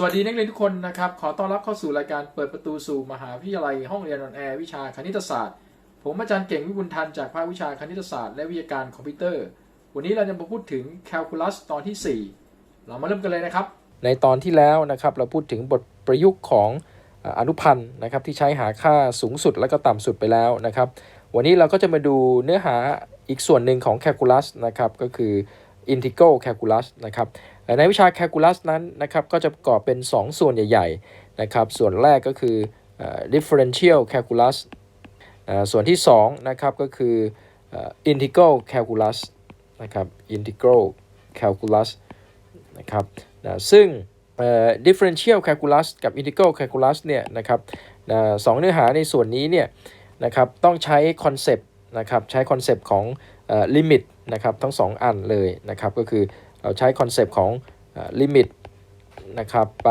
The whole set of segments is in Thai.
สวัสดีนักเรียนทุกคนนะครับ ขอต้อนรับเข้าสู่รายการเปิดประตูสู่มหาวิทยาลัยห้องเรียนออนแอร์วิชาคณิตศาสตร์ ผมอาจารย์เก่งวิบุญทันจากภาควิชาคณิตศาสตร์และวิทยาการคอมพิวเตอร์ วันนี้เราจะมาพูดถึงแคลคูลัสตอนที่ 4 เรามาเริ่มกันเลยนะครับ ในตอนที่แล้วนะครับเราพูดถึงบทประยุกต์ของอนุพันธ์นะครับที่ใช้หาค่าสูงสุดและก็ต่ำสุดไปแล้วนะครับ วันนี้เราก็จะมาดูเนื้อหาอีกส่วนหนึ่งของแคลคูลัสนะครับก็คือ integral calculus นะครับ เอ่ในวิชา calculus นั้นนะครับก็จะประกอบเป็น 2 ส่วนใหญ่ๆนะครับส่วนแรกก็คือ differential calculus ส่วนที่2นะครับก็คืออ่อ integral calculus นะครับ integral calculus นะครับนะซึ่ง differential calculus กับ integral calculus เนี่ยนะครับนะสองเนื้อหาในส่วนนี้เนี่ยนะครับต้องใช้คอนเซปต์นะครับใช้คอนเซปต์ของเอ่อ limit นะครับทั้งสองอันเลยนะครับก็คือ เราใช้คอนเซปต์ของเอ่อ limit นะครับไป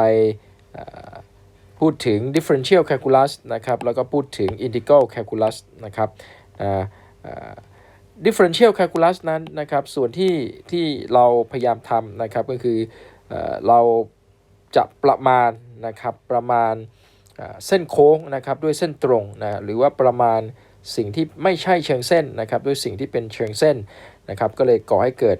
พูดถึง differential calculus นะครับแล้วก็พูดถึง integral calculus นะครับอ่าอ่า differential calculus นั้นนะครับส่วนที่ที่เราพยายามทำนะครับก็คือเอเราจะประมาณนะครับประมาณเเส้นโค้งนะครับด้วยเส้นตรงนะหรือว่าประมาณสิ่งที่ไม่ใช่เชิงเส้นนะครับด้วยสิ่งที่เป็นเชิงเส้นนะครับก็เลยก่อให้เกิด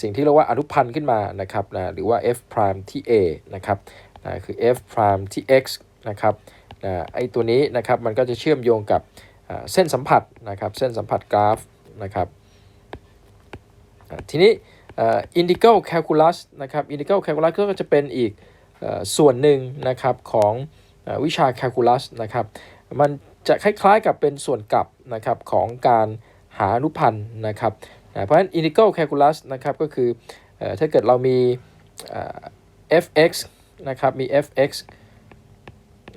สิ่งที่เรียกว่าอนุพันธ์ขึ้นมานะครับนะหรือว่า f prime ที่ a นะครับนะคือ f prime ที่ x นะครับนะไอตัวนี้นะครับมันก็จะเชื่อมโยงกับเส้นสัมผัสนะครับเส้นสัมผัสกราฟนะครับทีนี้อินดิเกิลแคลคูลัสนะครับอินดิเกิลแคลคูลัสก็จะเป็นอีกส่วนหนึ่งนะครับของวิชาแคลคูลัสนะครับมันจะคล้ายๆกับเป็นส่วนกลับนะครับของการหาอนุพันธ์นะครับ อ่าเพราะฉะนั้นอินดิเกิลแคลคูลัสนะครับก็คืออถ้าเกิดเรามี fx นะครับมี fx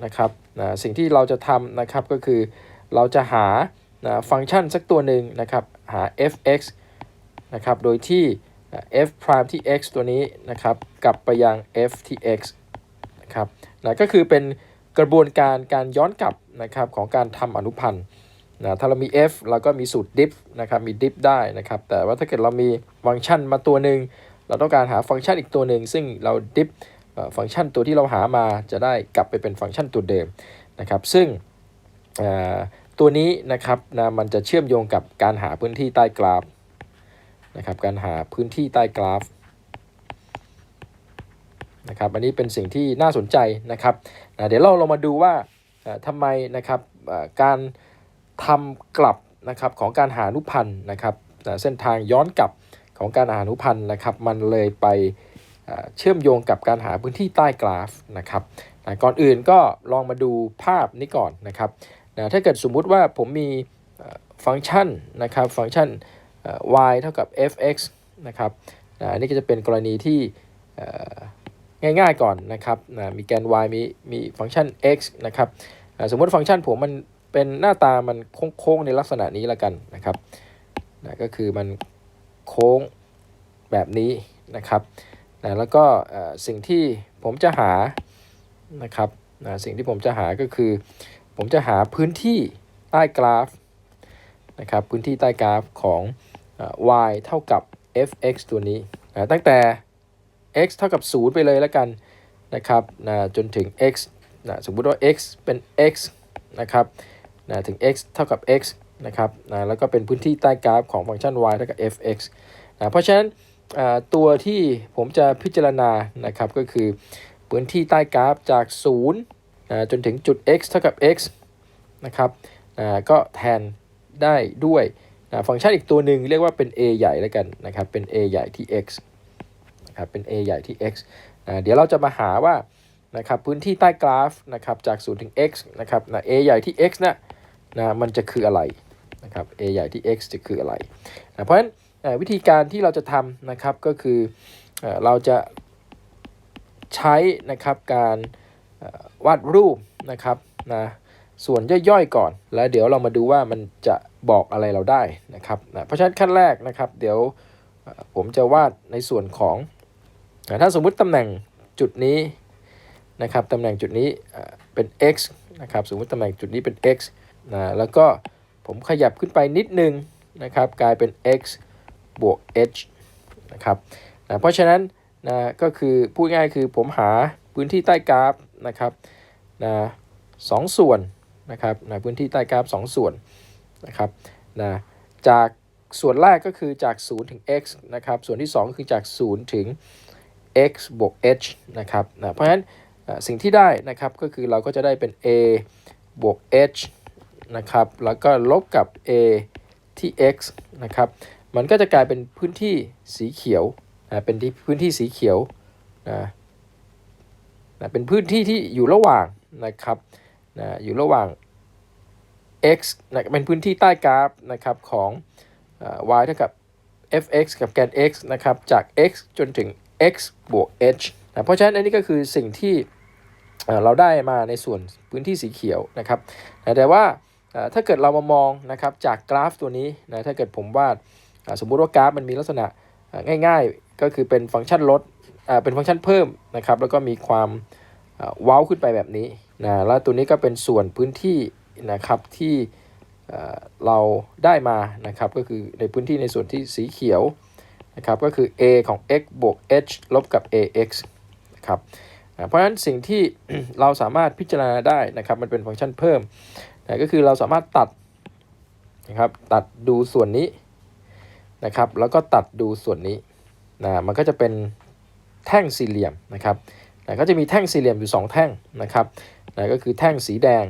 นะครับนะสิ่งที่เราจะทำนะครับก็คือเราจะหานะฟังก์ชันสักตัวหนึ่งนะครับหา f(x) นะครับโดยที่ f prime ที่ x ตัวนี้นะครับกลับไปยัง f ที่ x นะครับนะก็คือเป็นกระบวนการการย้อนกลับนะครับของการทำอนุพันธ์ นะถ้าเรามี f เราก็มีสูตร diff นะครับมี diff ได้นะครับ แต่ว่าถ้าเกิดเรามีฟังก์ชันมาตัวหนึ่งเราต้องการหาฟังก์ชันอีกตัวหนึ่งซึ่งเรา diff เอ่อฟังก์ชันตัวที่เราหามาจะได้กลับไปเป็นฟังก์ชันตัวเดิมนะครับ ซึ่งตัวนี้นะครับนะมันจะเชื่อมโยงกับการหาพื้นที่ใต้กราฟนะครับการหาพื้นที่ใต้กราฟนะครับอันนี้เป็นสิ่งที่น่าสนใจนะครับนะเดี๋ยวเราลองมาดูว่าทำไมนะครับการ ทำกลับนะครับของการหาอนุพันธ์นะครับเส้นทางย้อนกลับของการหาอนุพันธ์นะครับ มันเลยไปเชื่อมโยงกับการหาพื้นที่ใต้กราฟนะครับก่อนอื่นก็ลองมาดูภาพนี้ก่อนนะครับนะถ้าเกิดสมมุติว่าผมมีฟังก์ชันนะครับฟังก์ชัน y เท่ากับ f(x) นะครับนะอันนี้ก็จะเป็นกรณีที่ง่ายๆก่อนนะครับนะมีแกน y มีมีฟังก์ชัน x นะครับสมมติฟังก์ชันผมมัน เป็นหน้าตามันโค้งๆในลักษณะนี้ละกันนะครับนะก็คือมันโค้งแบบนี้นะครับนะแล้วก็สิ่งที่ผมจะหานะครับนะสิ่งที่ผมจะหาก็คือ ผมจะหาพื้นที่ใต้กราฟนะครับพื้นที่ใต้กราฟของ y เท่ากับ f(x) ตัวนี้นะตั้งแต่ x เท่ากับ 0 ไปเลยแล้วกันนะครับนะจนถึง x นะสมมุติว่า x เป็น x นะครับ นะถึง x เท่ากับ x นะครับนะแล้วก็เป็นพื้นที่ใต้กราฟของฟังก์ชัน y เท่ากับ f(x) นะเพราะฉะนั้นตัวที่ผมจะพิจารณานะครับก็คือพื้นที่ใต้กราฟจาก0นะจนถึงจุด x เท่ากับ x นะครับอ่าก็แทนได้ด้วยนะฟังก์ชันอีกตัวหนึ่งเรียกว่าเป็น a ใหญ่แล้วกันนะครับเป็น a ใหญ่ที่ x นะครับเป็น a ใหญ่ที่ x นะเดี๋ยวเราจะมาหาว่านะครับพื้นที่ใต้กราฟนะครับจาก0ถึง x นะครับนะ a ใหญ่ที่ x นะ นะมันจะคืออะไรนะครับ a ใหญ่ที่ x จะคืออะไรนะเพราะฉะนั้นวิธีการที่เราจะทำนะครับก็คือเราจะใช้นะครับการวาดรูปนะครับนะส่วนย่อยๆก่อน แล้วเดี๋ยวเรามาดูว่ามันจะบอกอะไรเราได้นะครับนะเพราะฉะนั้นขั้นแรกนะครับเดี๋ยวผมจะวาดในส่วนของนะถ้าสมมุติตำแหน่งจุดนี้นะครับตำแหน่งจุดนี้เป็น x นะครับสมมติตำแหน่งจุดนี้เป็น x นะแล้วก็ผมขยับขึ้นไปนิดนึงนะครับกลายเป็น x บวก h นะครับนะเพราะฉะนั้นนะก็คือพูดง่ายคือผมหาพื้นที่ใต้กราฟนะครับนะสองส่วนนะครับนะพื้นที่ใต้กราฟสองส่วนนะครับนะจากส่วนแรกก็คือจาก 0 ถึง x นะครับส่วนที่ 2 คือจาก 0 ถึง x บวก h นะครับนะเพราะฉะนั้นสิ่งที่ได้นะครับก็คือเราก็จะได้เป็น a บวก h นะครับ แล้วก็ลบกับ a ที่ x นะครับ มันก็จะกลายเป็นพื้นที่สีเขียวนะเป็นที่พื้นที่สีเขียวนะนะเป็นพื้นที่ที่อยู่ระหว่างนะครับนะอยู่ระหว่าง x นะเป็นพื้นที่ใต้กราฟนะครับของอ่อ y เท่ากับ fx กับแกน x นะครับ จาก x จนถึง x บวก h นะเพราะฉะนั้นอันนี้ก็คือสิ่งที่เอ่อเราได้มาในส่วนพื้นที่สีเขียวนะครับ แต่ว่า ถ้าเกิดเรามามองนะครับจากกราฟตัวนี้นะถ้าเกิดผมวาดสมมุติว่ากราฟมันมีลักษณะง่ายๆ ก็คือเป็นฟังก์ชันลดเป็นฟังก์ชันเพิ่มนะครับแล้วก็มีความอ่าวขึ้นไปแบบนี้นะแล้วตัวนี้ก็เป็นส่วนพื้นที่นะครับที่เราได้มานะครับก็คือในพื้นที่ในส่วนที่สีเขียวนะครับก็คือ a ของ x บวก h ลบกับ ax นะครับเพราะฉะนั้นสิ่งที่เราสามารถพิจารณาได้นะครับมันเป็นฟังก์ชันเพิ่ม นะก็คือเราสามารถตัดนะครับตัดดูส่วนนี้นะครับ แล้วก็ตัดดูส่วนนี้นะมันก็จะเป็นแท่งสี่เหลี่ยมนะครับนะก็จะมีแท่งสี่เหลี่ยมอยู่ 2 แท่งนะครับนะก็คือแท่งสีแดง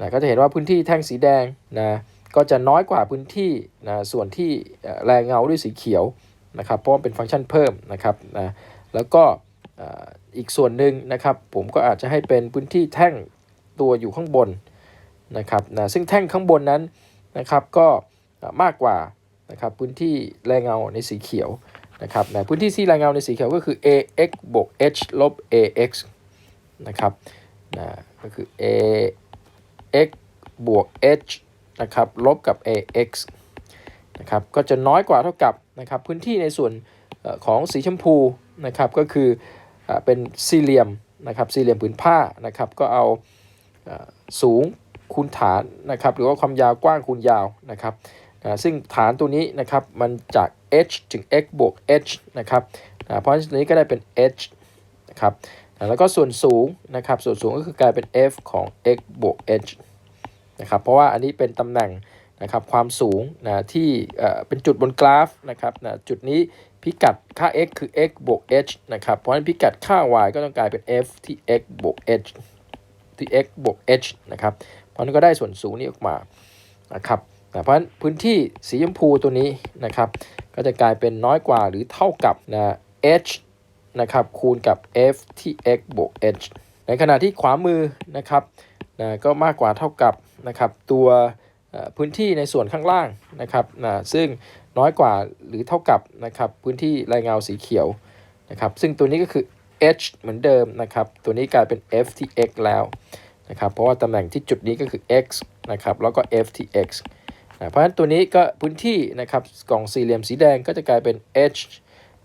นะก็จะเห็นว่าพื้นที่แท่งสีแดงนะก็จะน้อยกว่าพื้นที่นะส่วนที่แรงเงาด้วยสีเขียวนะครับเพราะว่าเป็นฟังก์ชันเพิ่มนะครับนะแล้วก็อีกส่วนหนึ่งนะครับ ผมก็อาจจะให้เป็นพื้นที่แท่ง ตัวอยู่ข้างบนนะครับนะซึ่งแท่งข้างบนนั้นนะครับก็มากกว่านะครับพื้นที่แรงเงาในสีเขียวนะครับนะพื้นที่ที่แรงเงาในสีเขียวก็คือ ax บวก h ลบ ax นะครับนะก็คือ ax บวก h นะครับลบกับ ax นะครับก็จะน้อยกว่าเท่ากับนะครับพื้นที่ในส่วนของสีชมพูนะครับก็คือเป็นสี่เหลี่ยมนะครับสี่เหลี่ยมผืนผ้านะครับก็เอาเสูงคูณฐานนะครับหรือว่าความยาวกว้างคูณยาวนะครับซึ่งฐานตัวนี้นะครับมันจาก h ถึง x บวก h นะครับเพราะฉะนั้นตัวนี้ก็ได้เป็น h นะครับแล้วก็ส่วนสูงนะครับส่วนสูงก็คือกลายเป็น f ของ x บวก h นะครับเพราะว่าอันนี้เป็นตำแหน่งนะครับความสูงนะที่เอ่อเป็นจุดบนกราฟนะครับนะจุดนี้พิกัดค่า x คือ x บวก h นะครับเพราะฉะนั้นพิกัดค่า y ก็ต้องกลายเป็น f ที่ x บวก h ที่ x บวก h นะครับ เพราะนั้นก็ได้ส่วนสูงนี้ออกมานะครับนะเพราะฉะนั้นพื้นที่สีชมพูตัวนี้นะครับ ก็จะกลายเป็นน้อยกว่าหรือเท่ากับนะ h นะครับคูณกับ f ที่ x บวก h ในขณะที่ขวามือนะครับนะก็มากกว่าเท่ากับนะครับตัวพื้นที่ในส่วนข้างล่างนะครับนะซึ่งน้อยกว่าหรือเท่ากับนะครับพื้นที่ลายเงาสีเขียวนะครับซึ่งตัวนี้ก็คือ h เหมือนเดิมนะครับ ตัวนี้กลายเป็น f ที่ x แล้วนะครับ เพราะว่าตำแหน่งที่จุดนี้ก็คือ x นะครับ แล้วก็ f ที่ x นะเพราะฉะนั้นตัวนี้ก็พื้นที่นะครับกล่องสี่เหลี่ยมสีแดงก็จะกลายเป็น h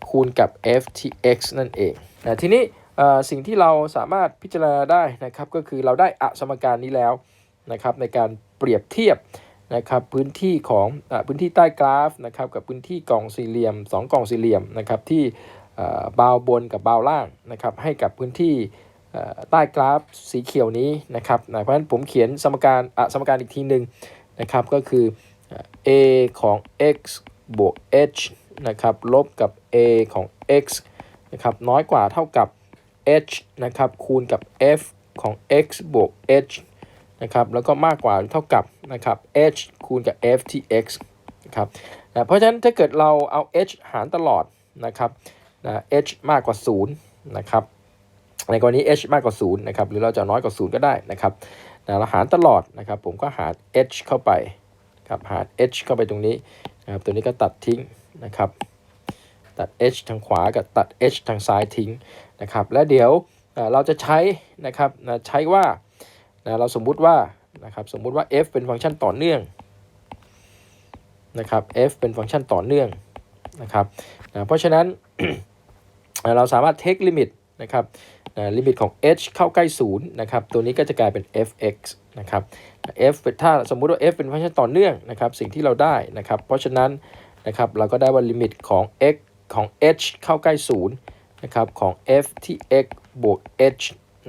คูณกับ f ที่ x นั่นเองนะทีนี้อ่อสิ่งที่เราสามารถพิจารณาได้นะครับ ก็คือเราได้อะสมการนี้แล้วนะครับในการเปรียบเทียบนะครับพื้นที่ของอพื้นที่ใต้กราฟนะครับกับพื้นที่กล่องสี่เหลี่ยม 2 กล่องสี่เหลี่ยมนะครับที่ เบาวบนกับบาวล่างนะครับให้กับพื้นที่ใต้กราฟสีเขียวนี้นะครับนะเพราะฉะนั้นผมเขียนสมการอะสมการอีกทีหนึ่งนะครับก็คือ a ของ x บวก h นะครับลบกับ a ของ x นะครับน้อยกว่าเท่ากับ h นะครับคูณกับ f ของ x บวก h นะครับแล้วก็มากกว่าเท่ากับนะครับ h คูณกับ f ที่ x นะครับนะเพราะฉะนั้นถ้าเกิดเราเอา h หารตลอดนะครับ นะ h มากกว่า 0 นะครับในกรณี h มากกว่า0นะครับหรือเราจะน้อยกว่า 0 ก็ได้นะครับนะเราหารตลอดนะครับ ผมก็หาร h เข้าไปครับหาร h เข้าไปตรงนี้นะครับตัวนี้ก็ตัดทิ้งนะครับ ตัด h ทางขวากับตัด h ทางซ้ายทิ้งนะครับ และเดี๋ยวเอ่อเราจะใช้นะครับนะใช้ว่านะเราสมมุติว่านะครับสมมุติว่า f เป็นฟังก์ชันต่อเนื่องนะครับ f เป็นฟังก์ชันต่อเนื่องนะครับนะเพราะฉะนั้น เราสามารถ take limit นะครับลิมิตของ h เข้าใกล้0นะครับตัวนี้ก็จะกลายเป็น fx นะครับ f ถ้าสมมุติว่า f เป็นฟังก์ชันต่อเนื่องนะครับสิ่งที่เราได้นะครับเพราะฉะนั้นนะครับเราก็ได้ว่าลิมิตของ x ของ h เข้าใกล้0นะครับของ f ที่ x บวก h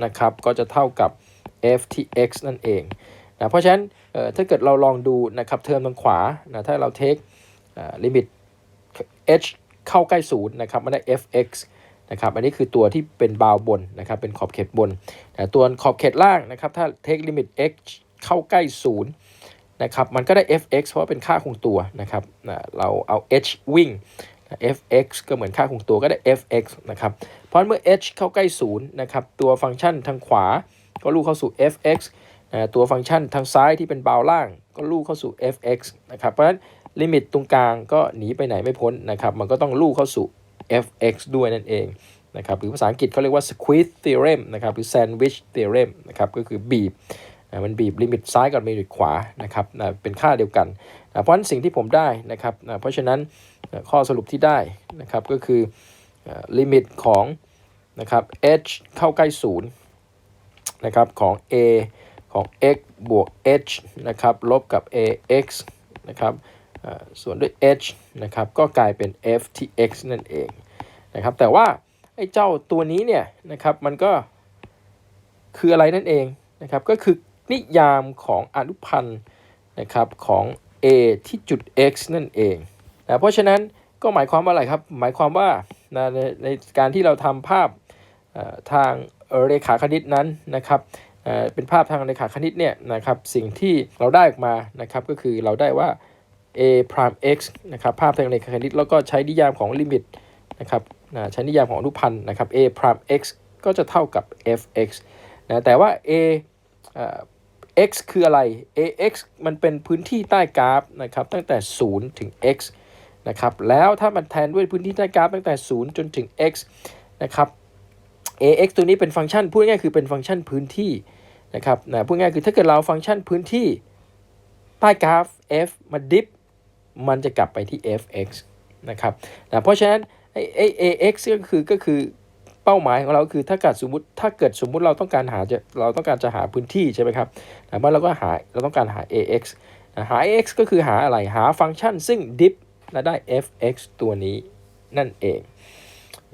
นะครับก็จะเท่ากับ f ที่ x นั่นเองนะเพราะฉะนั้นเอ่อถ้าเกิดเราลองดูนะครับเทอมทางขวานะถ้าเราเทคลิมิต h เข้าใกล้0นะครับมันได้ fx นะครับอันนี้คือตัวที่เป็นบาวบนนะครับเป็นขอบเขตบนแต่ตัวขอบเขตล่างนะครับถ้าเทคลิมิต x เข้าใกล้ 0 นะครับมันก็ได้ fx เพราะว่าเป็นค่าคงตัวนะครับนะเราเอา h วิ่ง fx ก็เหมือนค่าคงตัวก็ได้ fx นะครับเพราะเมื่อ h เข้าใกล้ 0 นะครับ ตัวฟังก์ชันทางขวาก็ลูกเข้าสู่ fx นะตัวฟังก์ชันทางซ้ายที่เป็นบาวล่าง ก็ลูกเข้าสู่ fx นะครับเพราะฉะนั้นลิมิตตรงกลางก็หนีไปไหนไม่พ้นนะครับ มันก็ต้องลูกเข้าสู่ fx ด้วยนั่นเองนะครับหรือภาษาอังกฤษเขาเรียกว่า squeeze theorem นะครับหรือ sandwich theorem นะครับก็คือบีบนะมันบีบลิมิตซ้ายกับลิมิตขวานะครับนะเป็นค่าเดียวกันนะเพราะฉะนั้นสิ่งที่ผมได้นะครับนะเพราะฉะนั้นข้อสรุปที่ได้นะครับก็คือลิมิตของนะครับ h เข้าใกล้0นะครับของ a ของ x บวก h นะครับลบกับ ax นะครับ ส่วนด้วย h นะครับก็กลายเป็น f ที่ x นั่นเองนะครับแต่ว่าไอ้เจ้าตัวนี้เนี่ยนะครับมันก็คืออะไรนั่นเองนะครับก็คือนิยามของอนุพันธ์นะครับของ a ที่จุด x นั่นเองนะเพราะฉะนั้นก็หมายความว่าอะไรครับ หมายความว่านะในในการที่เราทำภาพทางเรขาคณิตนั้นนะครับเป็นภาพทางเรขาคณิตเนี่ยนะครับสิ่งที่เราได้ออกมานะครับก็คือเราได้ว่า a prime x นะครับภาพทางเรขาคณิตแล้วก็ใช้นิยามของลิมิตนะครับใช้นิยามของอนุพันธ์นะครับ a prime x ก็จะเท่ากับ fx นะแต่ว่า a x คืออะไร ax มันเป็นพื้นที่ใต้กราฟนะครับตั้งแต่ 0 ถึง x นะครับแล้วถ้ามันแทนด้วยพื้นที่ใต้กราฟตั้งแต่ 0 จนถึง x นะครับ ax ตัวนี้เป็นฟังก์ชันพูดง่ายคือเป็นฟังก์ชันพื้นที่นะครับนะพูดง่ายคือถ้าเกิดเราเอาฟังก์ชันพื้นที่ใต้กราฟ f มาดิฟ มันจะกลับไปที่ fx นะครับนะเพราะฉะนั้นไอ้ ax ก็คือก็คือเป้าหมายของเราคือถ้าเกิดสมมติถ้าเกิดสมมุติเราต้องการหาจะเราต้องการจะหาพื้นที่ใช่ไหมครับนะเมื่อเราก็หาเราต้องการหา ax นะหา ax ก็คือหาอะไรหาฟังก์ชัน ซึ่งดิฟและได้ fx ตัวนี้นั่นเอง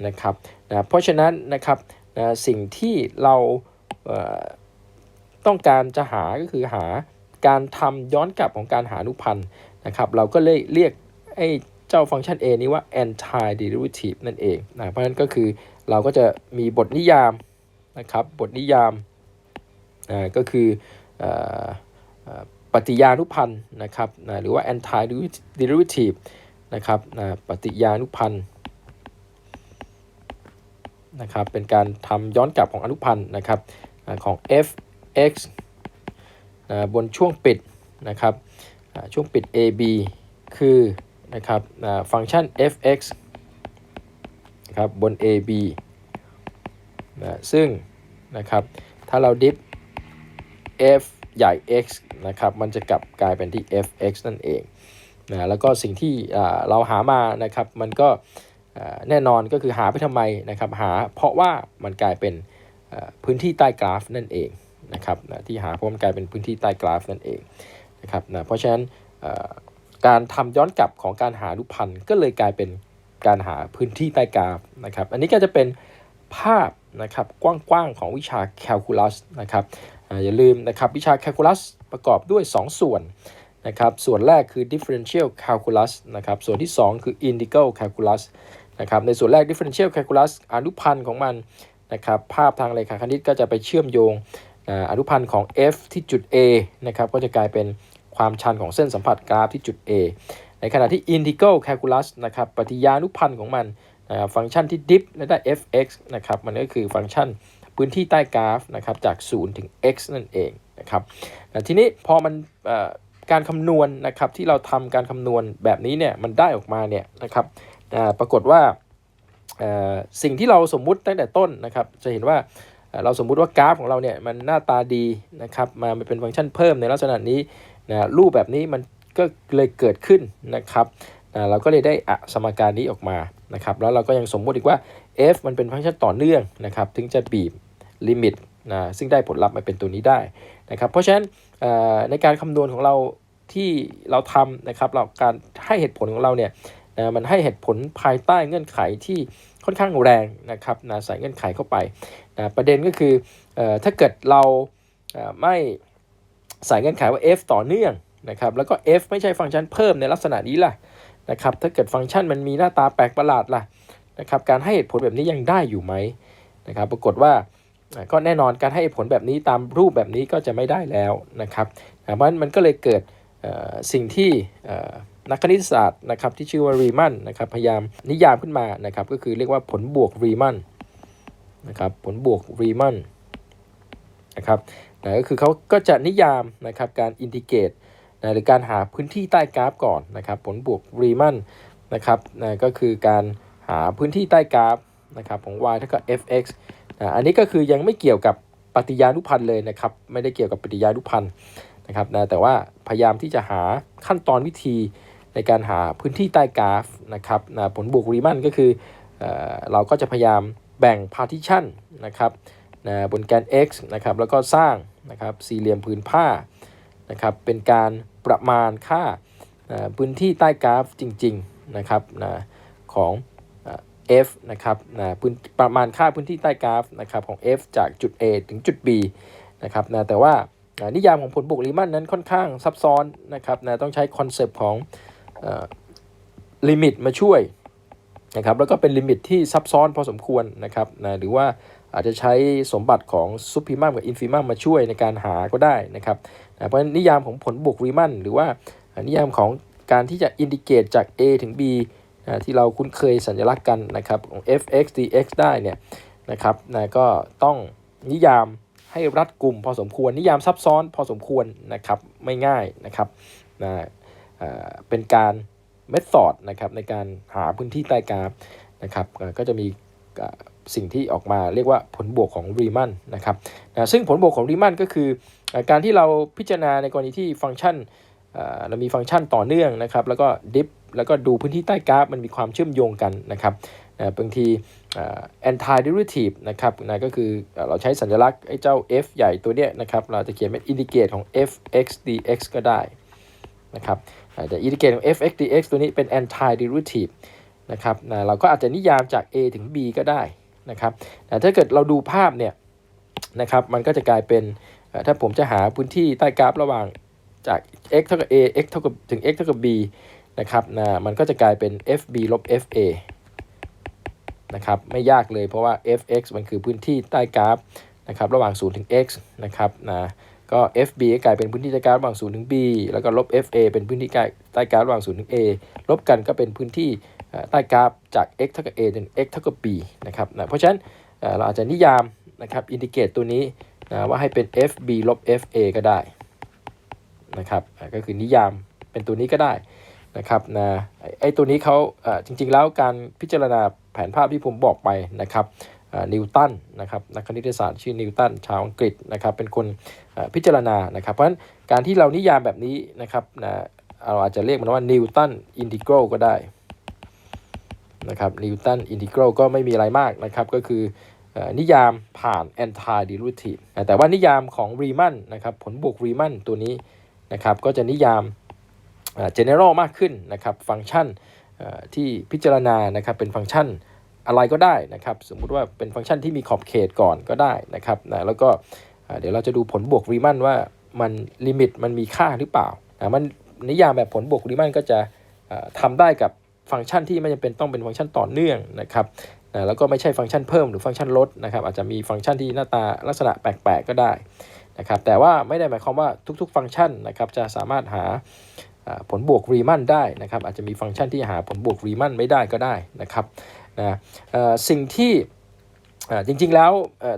นะครับนะเพราะฉะนั้นนะครับนะสิ่งที่เราเต้องการจะหาก็คือหาการทำย้อนกลับของการหาอนุพันธ์ นะครับ เราก็เลยเรียกไอ้เจ้าฟังก์ชัน a นี้ว่า anti derivative นั่นเองนะเพราะฉะนั้นก็คือเราก็จะมีบทนิยามนะครับ บทนิยามก็คืออปฏิยานุพันธ์นะครับนะหรือว่า anti derivative นะครับนะปฏิยานุพันธ์นะครับเป็นการทำย้อนกลับของอนุพันธ์นะครับของ f(x) นะบนช่วงปิดนะครับ ช่วงปิด ab คือนะครับฟังก์ชัน f(x) นะครับบน ab นะซึ่งนะครับถ้าเราดิฟ f ใหญ่ x นะครับมันจะกลับกลายเป็นที่ fx นั่นเองนะแล้วก็สิ่งที่เราหามานะครับมันก็แน่นอนก็คือหาไปทำไมนะครับหาเพราะว่ามันกลายเป็นพื้นที่ใต้กราฟนั่นเองนะครับนะที่หาเพราะมันกลายเป็นพื้นที่ใต้กราฟนั่นเอง นะครับนะเพราะฉะนั้นการทำย้อนกลับของการหารูปพันธ์ก็เลยกลายเป็นการหาพื้นที่ใต้กราฟนะครับ อันนี้ก็จะเป็นภาพนะครับกว้างๆของวิชาแคลคูลัสนะครับอย่าลืมนะครับวิชาแคลคูลัสประกอบด้วย 2 ส่วนนะครับส่วนแรกคือ differential calculus นะครับส่วนที่ 2 คือ integral calculus นะครับในส่วนแรก differential calculus อนุพันธ์ของมันนะครับภาพทางเรขาคณิตก็จะไปเชื่อมโยงอนุพันธ์ของ f ที่จุด a นะครับก็จะกลายเป็น ความชันของเส้นสัมผัสกราฟที่จุด a ในขณะที่ integral calculus นะครับปฏิยานุพันธ์ของมันนะครับฟังก์ชันที่ diff และได้ fx นะครับมันก็คือฟังก์ชันพื้นที่ใต้กราฟนะครับจาก 0 ถึง x นั่นเองนะครับนะทีนี้พอมันการคำนวณนะครับที่เราทำการคำนวณแบบนี้เนี่ยมันได้ออกมาเนี่ยนะครับปรากฏว่าสิ่งที่เราสมมุติตั้งแต่ต้นนะครับจะเห็นว่าเอ่อเราสมมุติว่ากราฟของเราเนี่ยมันหน้าตาดีนะครับมาเป็นฟังก์ชันเพิ่มในลักษณะนี้ นะรูปแบบนี้มันก็เลยเกิดขึ้นนะครับนะเราก็เลยได้อะสมการนี้ออกมานะครับแล้วเราก็ยังสมมติอีกว่า f มันเป็นฟังก์ชันต่อเนื่องนะครับถึงจะบีบลิมิตนะซึ่งได้ผลลัพธ์มาเป็นตัวนี้ได้นะครับเพราะฉะนั้นในการคำนวณของเราที่เราทำนะครับเราการให้เหตุผลของเราเนี่ยนะมันให้เหตุผลภายใต้เงื่อนไขที่ค่อนข้างแรงนะครับนะใส่เงื่อนไขเข้าไปนะประเด็นก็คืออถ้าเกิดเราไม่ ใส่เงื่อนไขว่า f ต่อเนื่องนะครับแล้วก็ f ไม่ใช่ฟังก์ชันเพิ่มในลักษณะนี้ล่ะนะครับถ้าเกิดฟังก์ชันมันมีหน้าตาแปลกประหลาดล่ะนะครับการให้เหตุผลแบบนี้ยังได้อยู่ไหมนะครับปรากฏว่าก็แน่นอนการให้ผลแบบนี้ตามรูปแบบนี้ก็จะไม่ได้แล้วนะครับ เพราะฉะนั้นมันก็เลยเกิดสิ่งที่นักคณิตศาสตร์นะครับที่ชื่อว่ารีมันนะครับพยายามนิยามขึ้นมานะครับก็คือเรียกว่าผลบวกรีมันนะครับผลบวกรีมันนะครับ นะก็คือเขาก็จะนิยามนะครับการอินทิเกรตนะหรือการหาพื้นที่ใต้กราฟก่อนนะครับผลบวกรีมันนะครับนะก็คือการหาพื้นที่ใต้กราฟนะครับของ y เท่ากับ fx นะอันนี้ก็คือยังไม่เกี่ยวกับปฏิญานุพันธ์เลยนะครับไม่ได้เกี่ยวกับปฏิญานุพันธ์นะครับนะแต่ว่าพยายามที่จะหาขั้นตอนวิธีในการหาพื้นที่ใต้กราฟนะครับนะผลบวกรีมันก็คือเออเราก็จะพยายามแบ่ง partition นะครับนะบนแกน x นะครับแล้วก็สร้าง นะครับสี่เหลี่ยมผืนผ้านะครับเป็นการประมาณค่าพื้นที่ใต้กราฟจริงๆนะครับนะของ f นะครับนะพื้นประมาณค่าพื้นที่ใต้กราฟนะครับของ f จากจุด a ถึงจุด b นะครับนะแต่ว่านิยามของผลบวกรีมันนั้นค่อนข้างซับซ้อนนะครับนะต้องใช้คอนเซปต์ของลิมิตมาช่วยนะครับแล้วก็เป็นลิมิตที่ซับซ้อนพอสมควรนะครับนะหรือว่า อาจจะใช้สมบัติของซูพ r มัมกับอินฟิมัมมาช่วยในการหาก็ได้นะครับนะเพราะนิยามของผลบวกรีมันหรือว่านิยามของการที่จะอินดิเกตจาก a ถึง b นะที่เราคุ้นเคยสัญลักษณ์กันนะครับของ fx dx ได้เนี่ยนะครับนะก็ต้องนิยามให้รัดกลุ่มพอสมควรนิยามซับซ้อนพอสมควรนะครับไม่ง่ายนะครับนะเป็นการเมธอดนะครับในการหาพื้นที่ใต้กราฟนะครับก็จะมี สิ่งที่ออกมาเรียกว่าผลบวกของรีมันนะครับนะซึ่งผลบวกของรีมันก็คือการที่เราพิจารณาในกรณีที่ฟังก์ชันเรามีฟังก์ชันต่อเนื่องนะครับ แล้วก็ดิฟแล้วก็ดูพื้นที่ใต้กราฟมันมีความเชื่อมโยงกันนะครับนะบางทีอ่า anti derivative นะครับนะก็คือเราใช้สัญลักษณ์ไอ้เจ้า f ใหญ่ตัวเนี้ยนะครับเราจะเขียนเป็น indicate ของ fx dx ก็ได้นะครับแต่ indicate ของ fx dx ตัวนี้เป็น anti derivative นะครับนะเราก็อาจจะนิยามจาก a ถึง b ก็ได้นะครับแต่ถ้าเกิดเราดูภาพเนี่ยนะครับมันก็จะกลายเป็นถ้าผมจะหาพื้นที่ใต้กราฟระหว่างจาก x เท่ากับ a x เท่ากับถึง x เท่ากับ b นะครับนะมันก็จะกลายเป็น fb ลบ fa นะครับไม่ยากเลยเพราะว่า fx มันคือพื้นที่ใต้กราฟนะครับระหว่าง 0 ถึง x นะครับนะก็ fb ก็กลายเป็นพื้นที่ใต้กราฟระหว่าง 0 ถึง b แล้วก็ลบ fa เป็นพื้นที่ใต้กราฟระหว่าง 0 ถึง a ลบกันก็เป็นพื้นที่ ใต้กราฟจาก x เท่ากับ a ถึง x เท่ากับ b นะครับนะเพราะฉะนั้นเราอาจจะนิยามนะครับอินดิเกตตัวนี้นะว่าให้เป็น fb ลบ fa ก็ได้นะครับก็คือนิยามเป็นตัวนี้ก็ได้นะครับนะไอตัวนี้เขาจริงๆแล้วการพิจารณาแผนภาพที่ผมบอกไปนะครับนิวตันนะครับนักคณิตศาสตร์ชื่อนิวตันชาวอังกฤษนะครับเป็นคนพิจารณานะครับเพราะฉะนั้นการที่เรานิยามแบบนี้นะครับนะเราอาจจะเรียกมันว่านิวตันอินทิกรัลก็ได้ นะครับนิวตันอินทิกรัลก็ไม่มีอะไรมากนะครับ ก็คือนิยามผ่าน anti derivative นแต่ว่านิยามของรีมันนะครับผลบวกรีมันตัวนี้นะครับก็จะนิยามอ่า general มากขึ้นนะครับฟังก์ชันที่พิจารณานะครับเป็นฟังก์ชันอะไรก็ได้นะครับ สมมุติว่าเป็นฟังก์ชันที่มีขอบเขตก่อนก็ได้นะครับนะแล้วก็เดี๋ยวเราจะดูผลบวกรีมันว่ามันลิมิตมันมีค่าหรือเปล่านะมันนิยามแบบผลบวกรีมันก็จะอ่าทำได้กับ ฟังก์ชันที่ไม่จำเป็นต้องเป็นฟังก์ชันต่อเนื่องนะครับนะแล้วก็ไม่ใช่ฟังก์ชันเพิ่มหรือฟังก์ชันลดนะครับอาจจะมีฟังก์ชันที่หน้าตาลักษณะแปลกๆก็ได้นะครับแต่ว่าไม่ได้หมายความว่าทุกๆ ฟังก์ชันนะครับจะสามารถหาผลบวกรีมันได้นะครับอาจจะมีฟังก์ชันที่หาผลบวกรีมันไม่ได้ก็ได้นะครับนะสิ่งที่จริงๆแล้ว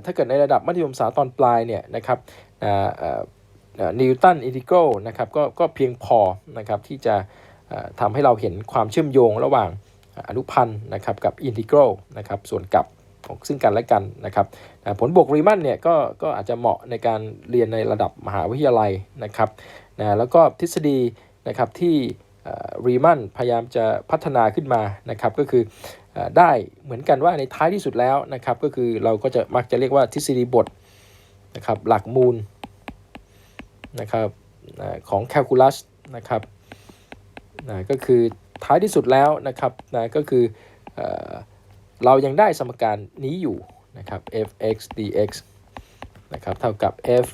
ถ้าเกิดในระดับมัธยมศึกษาตอนปลายเนี่ยนะครับนิวตันอินทิกรัลนะครับก็ก็เพียงพอนะครับที่จะ ทำให้เราเห็นความเชื่อมโยงระหว่างอนุพันธ์นะครับกับอินทิกรัลนะครับส่วนกับของซึ่งกันและกันนะครับผลบวกรีมันเนี่ยก็ก็อาจจะเหมาะในการเรียนในระดับมหาวิทยาลัยนะครับนะแล้วก็ทฤษฎีนะครับที่รีมันพยายามจะพัฒนาขึ้นมานะครับก็คืออได้เหมือนกันว่าในท้ายที่สุดแล้วนะครับก็คือเราก็จะมักจะเรียกว่าทฤษฎีบทนะครับหลักมูลนะครับของแคลคูลัสนะครับ นะก็คือท้ายที่สุดแล้วนะครับนะก็คือเอเรายังได้สมการนี้อยู่นะครับ f(x) dx นะครับเท่ากับ f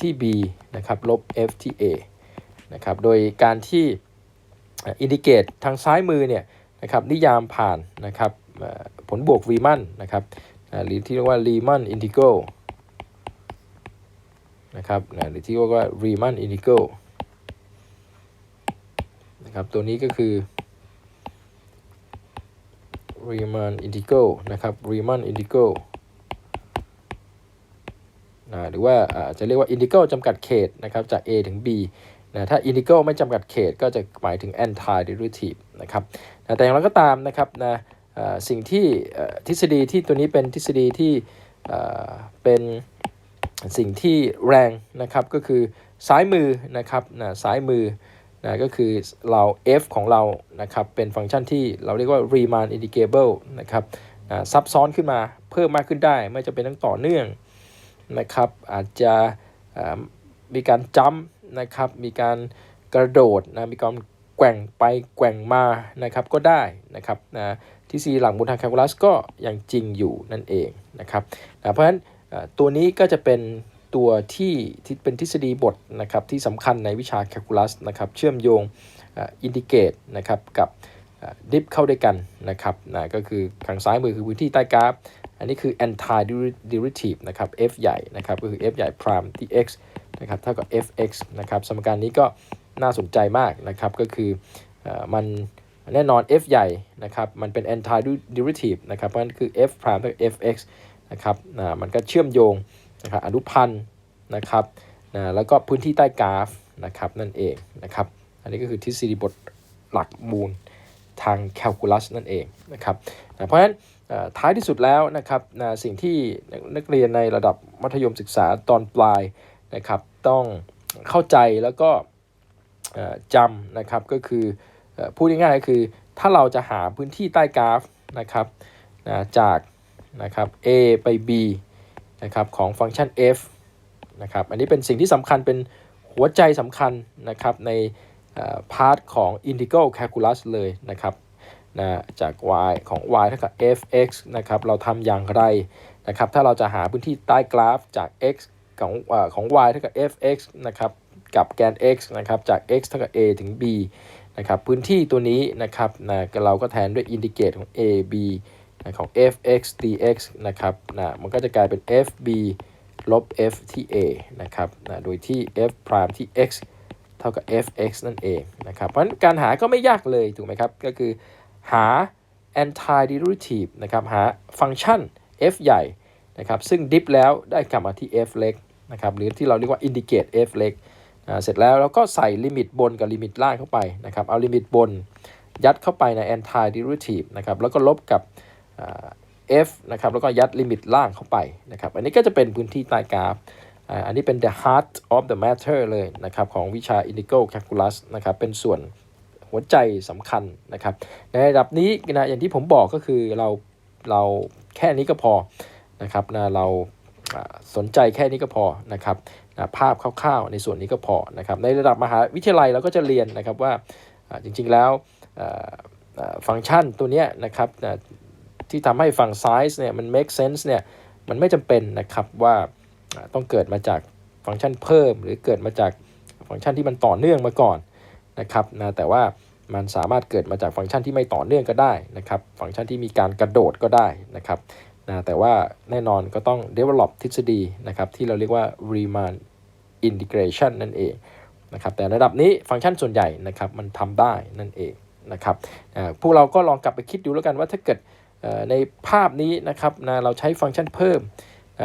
ที่ b นะครับลบ f ที่ a นะครับโดยการที่อินดิเกตทางซ้ายมือเนี่ยนะครับนิยามผ่านนะครับผลบวกรีมันนะครับหรือที่เรียกว่ารีมันอินทิโกนะครับหรือที่เรียกว่ารีมันอินทิโก นะครับ ตัวนี้ก็คือ Riemann integral นะครับ Riemann integral นะหรือว่าอาจะเรียกว่า integral จำกัดเขตนะครับ จาก a ถึง b นะถ้า integral ไม่จำกัดเขตก็จะหมายถึง anti derivative นะครับนะแต่อย่างไรก็ตามนะครับนะสิ่งที่ทฤษฎีที่ตัวนี้เป็นทฤษฎีที่เอ่อเป็นสิ่งที่แรงนะครับก็คือซ้ายมือนะครับนะซ้ายมือ นะก็คือเรา f ของเรานะครับเป็นฟังก์ชันที่เราเรียกว่า Riemann integrable นะครับอ่าซับซ้อนขึ้นมาเพิ่มมากขึ้นได้ไม่จะเป็นต้องต่อเนื่องนะครับอาจจะมีการจัมป์นะครับมีการกระโดดนะมีการแกว่งไปแกว่งมานะครับก็ได้นะครับนะทฤษฎีหลักมูลทางแคลคูลัสก็ยังจริงอยู่นั่นเองนะครับนะเพราะฉะนั้นตัวนี้ก็จะเป็น ตัวที่ที่เป็นทฤษฎีบทนะครับที่สำคัญในวิชาแคลคูลัสนะครับเชื่อมโยงอินดิเกตนะครับกับดิฟเข้าด้วยกันนะครับนะก็คือทางซ้ายมือคือพื้นที่ใต้กราฟ อันนี้คือ anti derivative นะครับ f ใหญ่นะครับก็คือ f ใหญ่ prime dx นะครับเท่ากับ fx นะครับสมการนี้ก็น่าสนใจมากนะครับก็คือมันแน่นอน f ใหญ่นะครับมันเป็น anti derivative นะครับเพราะฉะนั้นคือ f prime เท่ากับ fx นะครับนะมันก็เชื่อมโยง นะครับอนุพันธ์นะครับนะแล้วก็พื้นที่ใต้กราฟนะครับนั่นเองนะครับอันนี้ก็คือทฤษฎีบทหลักมูลทางแคลคูลัสนั่นเองนะครับนะเพราะฉะนั้นท้ายที่สุดแล้วนะครับนะสิ่งที่นักเรียนในระดับมัธยมศึกษาตอนปลายนะครับต้องเข้าใจแล้วก็จำนะครับก็คืออพูดง่ายๆก็คือถ้าเราจะหาพื้นที่ใต้กราฟนะครับนะจากนะครับ a ไป b นะครับของฟังก์ชัน f นะครับอันนี้เป็นสิ่งที่สำคัญเป็นหัวใจสำคัญนะครับในพาร์ทของ integral calculus เลยนะครับนะจาก y ของ y เท่ากับ fx นะครับเราทำอย่างไรนะครับถ้าเราจะหาพื้นที่ใต้กราฟจาก x ของอของ y เท่ากับ fx นะครับกับแกน x นะครับจาก x เท่ากับ a ถึง b นะครับพื้นที่ตัวนี้นะครับนะเราก็แทนด้วยอินดิเกรตของ a b ของ fx dx นะครับนะมันก็จะกลายเป็น fb ลบ f ที่ a นะครับนะโดยที่ f prime ที่ x เท่ากับ fx นั่นเองนะครับ เพราะฉะนั้นการหาก็ไม่ยากเลยถูกไหมครับ ก็คือหา anti derivative นะครับ หาฟังก์ชัน f ใหญ่นะครับ ซึ่งดิฟแล้วได้กลับมาที่ f เล็กนะครับ หรือที่เราเรียกว่า indicate f เล็กอ่าเสร็จแล้วเราก็ใส่ลิมิตบนกับลิมิตล่างเข้าไปนะครับ เอาลิมิตบนยัดเข้าไปใน anti derivative นะครับ แล้วก็ลบกับ f นะครับแล้วก็ยัดลิมิตล่างเข้าไปนะครับอันนี้ก็จะเป็นพื้นที่ใต้กราฟอันนี้เป็น the heart of the matter เลยนะครับของวิชา integral calculus นะครับเป็นส่วนหัวใจสำคัญนะครับในระดับนี้นะอย่างที่ผมบอกก็คือเราเราแค่นี้ก็พอนะครับนะเราสนใจแค่นี้ก็พอนะครับนะภาพคร่าวๆในส่วนนี้ก็พอนะครับในระดับมหาวิทยาลัยเราก็จะเรียนนะครับว่าจริงๆแล้วฟังก์ชันตัวนี้นะครับ ที่ทำให้ฝั่ง size เนี่ยมัน make sense เนี่ยมันไม่จำเป็นนะครับว่าต้องเกิดมาจากฟังก์ชันเพิ่ม หรือเกิดมาจากฟังก์ชันที่มันต่อเนื่องมาก่อนนะครับนะแต่ว่ามันสามารถเกิดมาจากฟังก์ชันที่ไม่ต่อเนื่องก็ได้นะครับ ฟังก์ชันที่มีการกระโดดก็ได้นะครับนะแต่ว่าแน่นอนก็ต้อง develop ทฤษฎีนะครับที่เราเรียกว่า Riemann integration นั่นเองนะครับแต่ระดับนี้ฟังก์ชันส่วนใหญ่นะครับมันทำได้นั่นเองนะครับอ่าพวกเราก็ลองกลับไปคิดดูแล้วกันว่าถ้าเกิด ในภาพนี้นะครับนะเราใช้ฟังก์ชันเพิ่ม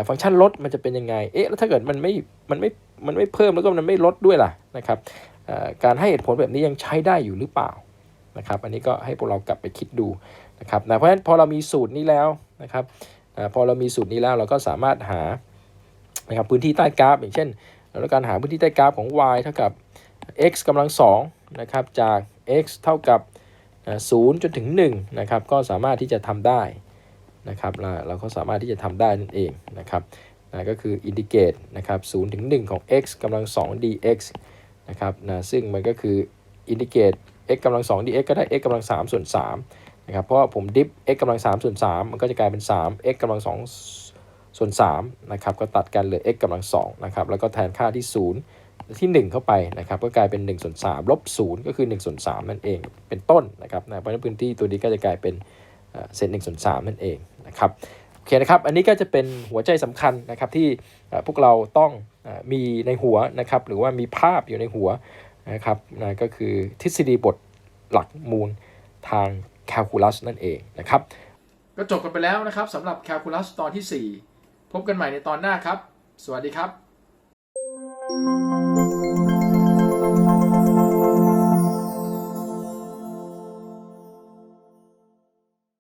ฟังก์ชันลดมันจะเป็นยังไง เอ๊ะ แล้วถ้าเกิดมันไม่ มันไม่ มันไม่เพิ่มแล้วก็มันไม่ลดด้วยล่ะนะครับ การให้เหตุผลแบบนี้ยังใช้ได้อยู่หรือเปล่านะครับ อันนี้ก็ให้พวกเรากลับไปคิดดูนะครับนะเพราะฉะนั้นพอเรามีสูตรนี้แล้วนะครับพอเรามีสูตรนี้แล้วเราก็สามารถหานะครับพื้นที่ใต้กราฟ อย่างเช่นเราต้องการหาพื้นที่ใต้กราฟของ y เท่ากับ x กำลังสองนะครับจาก x เท่ากับ ศูนย์จนถึง1นะครับก็สามารถที่จะทำได้นะครับเราเราก็สามารถที่จะทำได้นั่นเองนะครับนะก็คืออินดิเกตนะครับ0ถึง1ของ x กำลัง 2 dx นะครับนะซึ่งมันก็คืออินดิเกต x กำลัง 2 dx ก็ได้ x กำลัง3ส่วน3นะครับเพราะผมดิฟ x กำลัง3ส่วน3มันก็จะกลายเป็น 3 x กำลัง2ส่วน3นะครับก็ตัดกันเหลือ x กำลัง2นะครับแล้วก็แทนค่าที่ 0 ที่ 1 เข้าไปนะครับก็กลายเป็น1ส่วน3ลบ0ก็คือ1ส่วน3นั่นเองเป็นต้นนะครับนะเพราะฉะนั้นพื้นที่ตัวนี้ก็จะกลายเป็นเศษ1ส่วน3นั่นเองนะครับโอเคนะครับ อันนี้ก็จะเป็นหัวใจสำคัญนะครับที่พวกเราต้องอมีในหัวนะครับหรือว่ามีภาพอยู่ในหัวนะครับนะก็คือทฤษฎีบทหลักมูลทางแคลคูลัสนั่นเองนะครับก็จบกันไปแล้วนะครับสำหรับแคลคูลัสตอนที่ 4 พบกันใหม่ในตอนหน้าครับ สวัสดีครับ